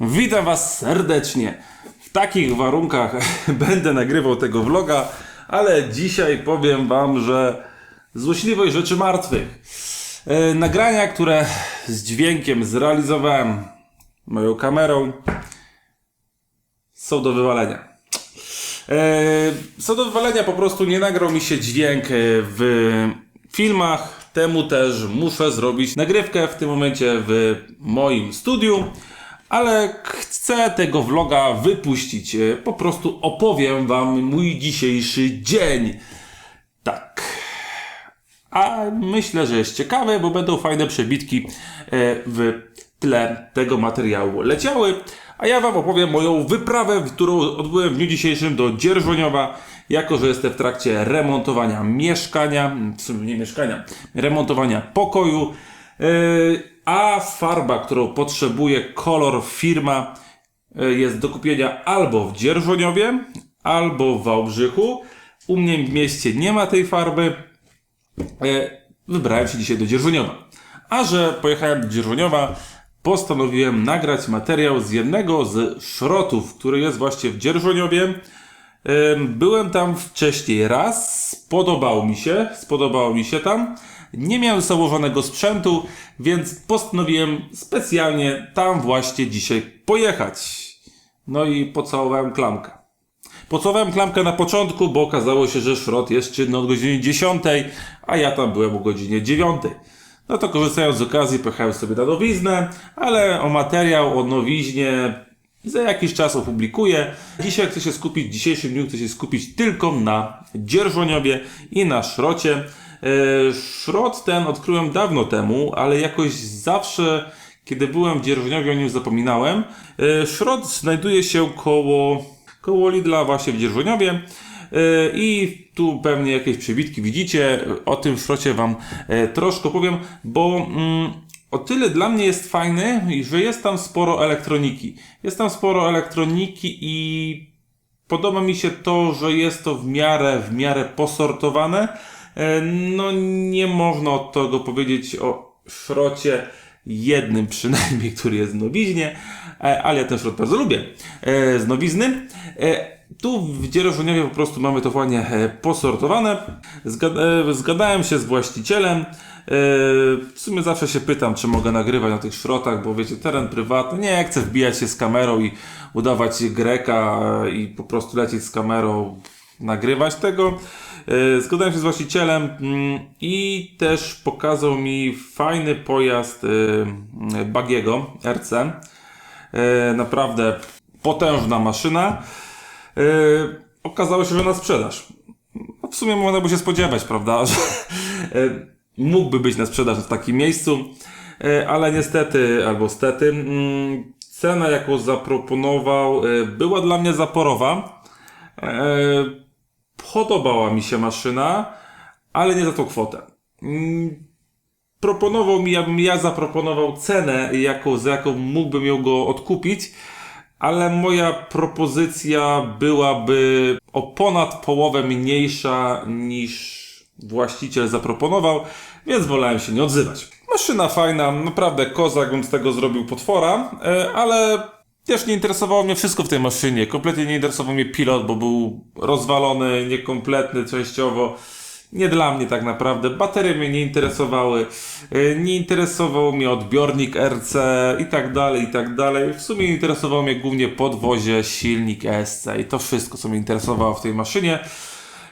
Witam Was serdecznie. W takich warunkach będę nagrywał tego vloga, ale dzisiaj powiem Wam, że złośliwość rzeczy martwych. E, nagrania, które z dźwiękiem zrealizowałem moją kamerą, są do wywalenia. E, co do wywalenia, po prostu nie nagrał mi się dźwięk e, w filmach. Temu też muszę zrobić nagrywkę w tym momencie w moim studiu, ale chcę tego vloga wypuścić. E, Po prostu opowiem Wam mój dzisiejszy dzień. Tak. A myślę, że jest ciekawe, bo będą fajne przebitki e, w tle tego materiału leciały. A ja Wam opowiem moją wyprawę, którą odbyłem w dniu dzisiejszym do Dzierżoniowa, jako że jestem w trakcie remontowania mieszkania, w sumie nie mieszkania, remontowania pokoju, a farba, którą potrzebuje, kolor firma e, jest do kupienia albo w Dzierżoniowie, albo w Wałbrzychu. U mnie w mieście nie ma tej farby, E, wybrałem się dzisiaj do Dzierżoniowa. A że pojechałem do Dzierżoniowa, postanowiłem nagrać materiał z jednego z szrotów, który jest właśnie w Dzierżoniowie. Em, Byłem tam wcześniej raz, spodobało mi się, spodobało mi się tam. Nie miałem założonego sprzętu, więc postanowiłem specjalnie tam właśnie dzisiaj pojechać. No i pocałowałem klamkę. Pocałowałem klamkę na początku, bo okazało się, że szrot jest czynny od godziny 10, a ja tam byłem o godzinie 9. No to korzystając z okazji pojechałem sobie na nowiznę, ale o materiał o nowiźnie za jakiś czas opublikuję. Dzisiaj chcę się skupić, w dzisiejszym dniu chcę się skupić tylko na dzierżoniowie i na szrocie. E, Szrot ten odkryłem dawno temu, ale jakoś zawsze, kiedy byłem w dzierżoniowie o nim zapominałem. E, Szrot znajduje się koło koło Lidla właśnie w Dzierżoniowie. Yy, I tu pewnie jakieś przebitki widzicie. O tym szrocie Wam e, troszkę powiem, bo mm, o tyle dla mnie jest fajny, że jest tam sporo elektroniki. Jest tam sporo elektroniki i podoba mi się to, że jest to w miarę, w miarę posortowane. E, No nie można od tego powiedzieć o szrocie jednym przynajmniej, który jest w nowiźnie, ale ja ten szrot bardzo lubię e, z nowizny. E, Tu w Dzierżoniowie po prostu mamy to fajnie e, posortowane. Zgada, e, zgadałem się z właścicielem. E, W sumie zawsze się pytam, czy mogę nagrywać na tych szrotach, bo wiecie, teren prywatny. Nie chcę wbijać się z kamerą i udawać greka e, i po prostu lecieć z kamerą, nagrywać tego. E, Zgadałem się z właścicielem mm, i też pokazał mi fajny pojazd e, Bagiego RC. E, Naprawdę potężna maszyna. E, Okazało się, że na sprzedaż. No w sumie można by się spodziewać, prawda, że e, mógłby być na sprzedaż w takim miejscu, ale niestety, albo stety, mm, cena jaką zaproponował była dla mnie zaporowa. Podobała mi się maszyna, ale nie za tą kwotę. Proponował mi, abym ja zaproponował cenę, jaką, za jaką mógłbym ją go odkupić, ale moja propozycja byłaby o ponad połowę mniejsza niż właściciel zaproponował, więc wolałem się nie odzywać. Maszyna fajna, naprawdę kozak bym z tego zrobił potwora, e, ale też nie interesowało mnie wszystko w tej maszynie. Kompletnie nie interesował mnie pilot, bo był rozwalony, niekompletny częściowo. Nie dla mnie tak naprawdę. Baterie mnie nie interesowały. e, Nie interesował mnie odbiornik RC i tak dalej, i tak dalej. W sumie interesował mnie głównie podwozie, silnik ESC i to wszystko, co mnie interesowało w tej maszynie.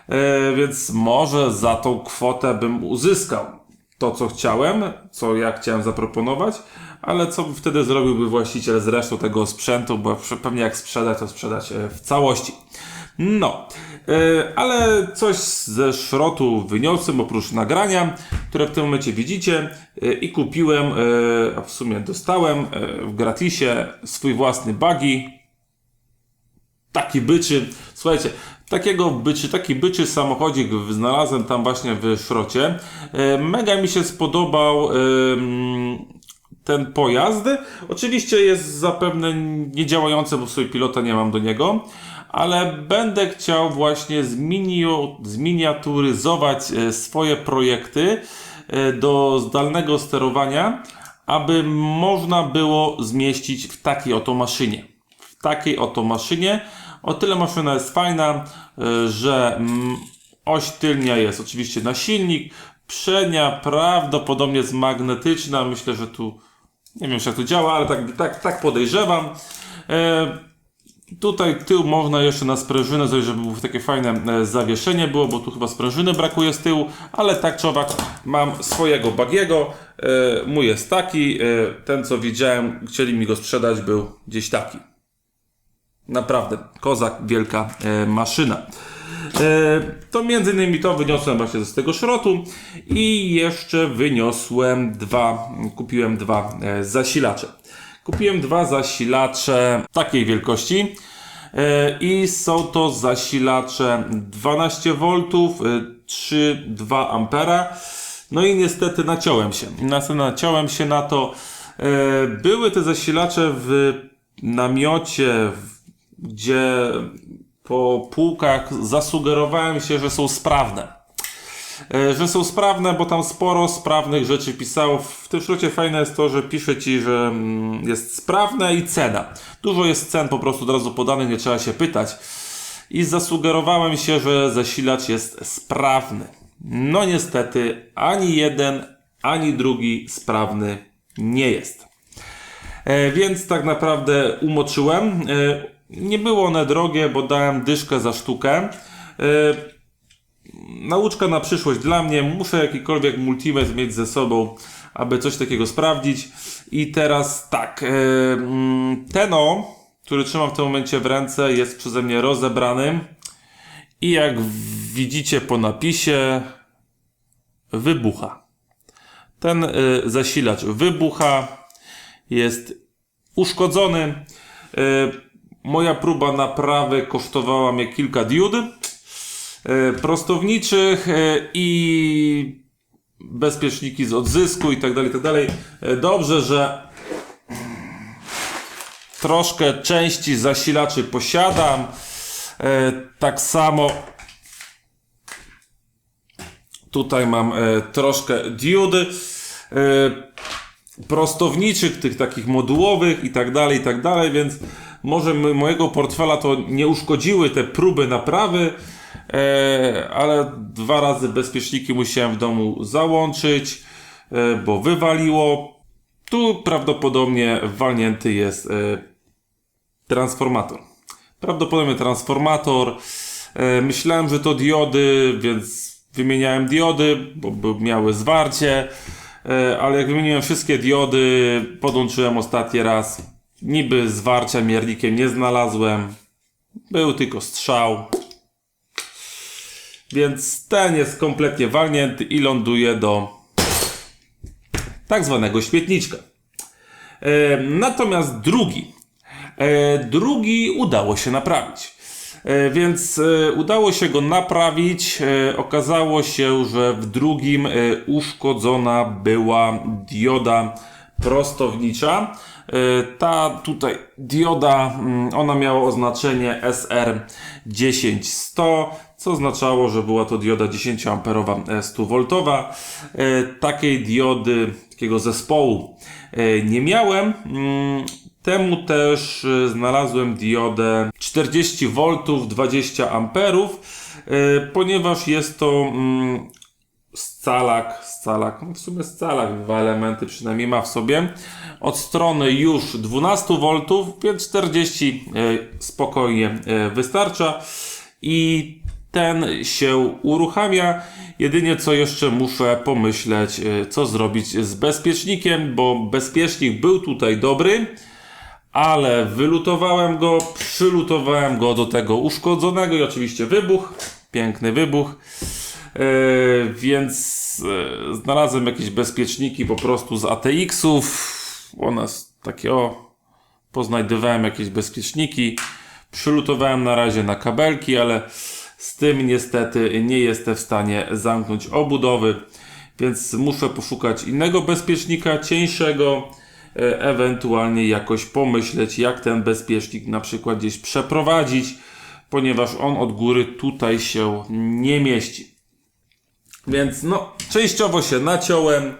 E, Więc może za tą kwotę bym uzyskał to, co chciałem, co ja chciałem zaproponować, ale co wtedy zrobiłby właściciel z resztą tego sprzętu, bo pewnie jak sprzedać, to sprzedać w całości. No, e, ale coś ze szrotu wyniosłem oprócz nagrania, które w tym momencie widzicie e, i kupiłem, e, a w sumie dostałem w gratisie swój własny buggy, taki byczy, słuchajcie, takiego byczy, taki byczy samochodzik znalazłem tam właśnie w szrocie. Mega mi się spodobał ten pojazd. Oczywiście jest zapewne niedziałający, bo sobie pilota nie mam do niego, ale będę chciał właśnie zminiaturyzować e, swoje projekty e, do zdalnego sterowania, aby można było zmieścić w takiej oto maszynie. W takiej oto maszynie. O tyle maszyna jest fajna, y, że mm, oś tylnia jest oczywiście na silnik, przednia prawdopodobnie jest magnetyczna. Myślę, że tu nie wiem, jak to działa, ale tak, tak, tak podejrzewam. E, tutaj tył można jeszcze na sprężynę zrobić, żeby było takie fajne e, zawieszenie było, bo tu chyba sprężyny brakuje z tyłu, ale tak czy owak mam swojego bagiego. E, mój jest taki, e, ten co widziałem, chcieli mi go sprzedać, był gdzieś taki. Naprawdę, kozak, wielka e, maszyna. E, to między innymi to wyniosłem właśnie z tego szrotu i jeszcze wyniosłem dwa, kupiłem dwa e, zasilacze. Kupiłem dwa zasilacze takiej wielkości e, i są to zasilacze 12 V, 3,2 ampera. No i niestety naciąłem się. Naciąłem się na to. Były te zasilacze w namiocie, gdzie po półkach zasugerowałem się, że są sprawne. E, Że są sprawne, bo tam sporo sprawnych rzeczy pisało. W tym szrocie fajne jest to, że pisze ci, że mm, jest sprawne i cena. Dużo jest cen po prostu od razu podanych, nie trzeba się pytać. I zasugerowałem się, że zasilacz jest sprawny. No niestety, ani jeden, ani drugi sprawny nie jest. E, więc tak naprawdę umoczyłem. E, nie było one drogie, bo dałem dyszkę za sztukę. E, nauczka na przyszłość dla mnie. Muszę jakikolwiek multimet mieć ze sobą, aby coś takiego sprawdzić. I teraz tak, e, mm, Teno, który trzymam w tym momencie w ręce, jest przeze mnie rozebrany. I jak widzicie po napisie, wybucha. Ten y, zasilacz wybucha, jest uszkodzony. Moja próba naprawy kosztowała mnie kilka diod y, prostowniczych y, i bezpieczniki z odzysku i tak dalej, tak dalej. Y, Dobrze, że troszkę części zasilaczy posiadam. Tak samo Tutaj mam e, troszkę diody e, prostowniczych, tych takich modułowych i tak dalej, i tak dalej, więc może mojego portfela to nie uszkodziły te próby naprawy, e, ale dwa razy bezpieczniki musiałem w domu załączyć, e, bo wywaliło. Tu prawdopodobnie walnięty jest e, transformator. Prawdopodobnie transformator. Myślałem, że to diody, więc wymieniałem diody, bo, miały zwarcie. Ale jak wymieniłem wszystkie diody, podłączyłem ostatni raz. Niby zwarcia miernikiem nie znalazłem. Był tylko strzał. Więc ten jest kompletnie walnięty i ląduje do tak zwanego śmietniczka. E, natomiast drugi, e, drugi udało się naprawić. E, Więc e, udało się go naprawić. E, Okazało się, że w drugim e, uszkodzona była dioda prostownicza. E, Ta tutaj dioda, mm, ona miała oznaczenie SR10100, co oznaczało, że była to dioda 10 amperowa 100V. E, Takiej diody, takiego zespołu e, nie miałem. Mm, Temu też e, znalazłem diodę 40V 20 amperów, e, ponieważ jest to mm, scalak, scalak, no w sumie scalak, dwa elementy przynajmniej ma w sobie. Od strony już 12V, więc 40 e, spokojnie e, wystarcza i ten się uruchamia. Jedynie co jeszcze muszę pomyśleć, e, co zrobić z bezpiecznikiem, bo bezpiecznik był tutaj dobry, ale wylutowałem go, przylutowałem go do tego uszkodzonego i oczywiście wybuch, piękny wybuch. E, więc e, znalazłem jakieś bezpieczniki po prostu z ATX-ów. One takie o, poznajdywałem jakieś bezpieczniki. Przylutowałem na razie na kabelki, ale z tym niestety nie jestem w stanie zamknąć obudowy, więc muszę poszukać innego bezpiecznika, cieńszego, e, ewentualnie jakoś pomyśleć, jak ten bezpiecznik na przykład gdzieś przeprowadzić, ponieważ on od góry tutaj się nie mieści. Więc no, częściowo się naciąłem,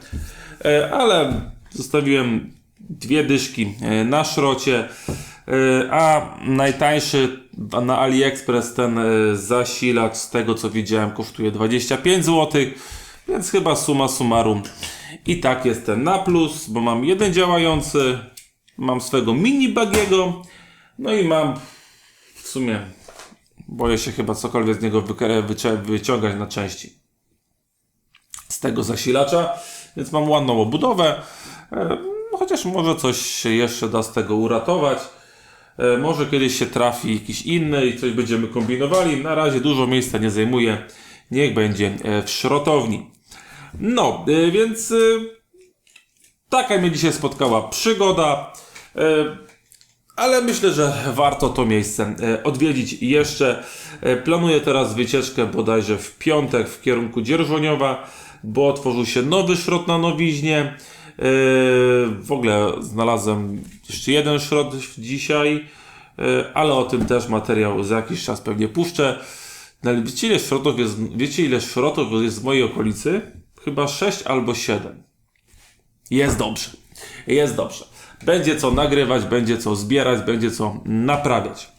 e, ale Zostawiłem dwie dyszki e, na szrocie, e, a najtańszy na AliExpress ten zasilacz z tego co widziałem kosztuje 25 zł, więc chyba suma summarum i tak jest ten na plus, bo mam jeden działający, mam swego mini bagiego, no i mam w sumie boję się chyba cokolwiek z niego wyciągać na części tego zasilacza, więc mam ładną obudowę. E, Chociaż może coś się jeszcze da z tego uratować. E, Może kiedyś się trafi jakiś inny i coś będziemy kombinowali. Na razie dużo miejsca nie zajmuje. Niech będzie e, w szrotowni. No, więc taka mnie dzisiaj spotkała przygoda. Ale myślę, że warto to miejsce odwiedzić jeszcze. Planuję teraz wycieczkę bodajże w piątek w kierunku Dzierżoniowa, bo otworzył się nowy szrot na Nowiźnie. E, W ogóle znalazłem jeszcze jeden szrot dzisiaj, e, ale o tym też materiał za jakiś czas pewnie puszczę. Wiecie ile szrotów jest, wiecie ile szrotów jest z mojej okolicy? Chyba 6 albo 7. Jest dobrze. Jest dobrze. Będzie co nagrywać, będzie co zbierać, będzie co naprawiać.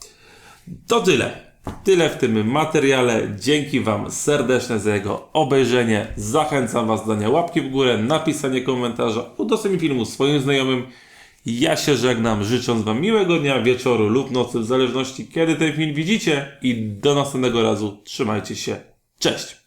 To tyle. Tyle w tym materiale. Dzięki Wam serdecznie za jego obejrzenie. Zachęcam Was do dania łapki w górę, napisanie komentarza, udostępnienia filmu swoim znajomym. Ja się żegnam, życząc Wam miłego dnia, wieczoru lub nocy, w zależności kiedy ten film widzicie. I do następnego razu. Trzymajcie się. Cześć!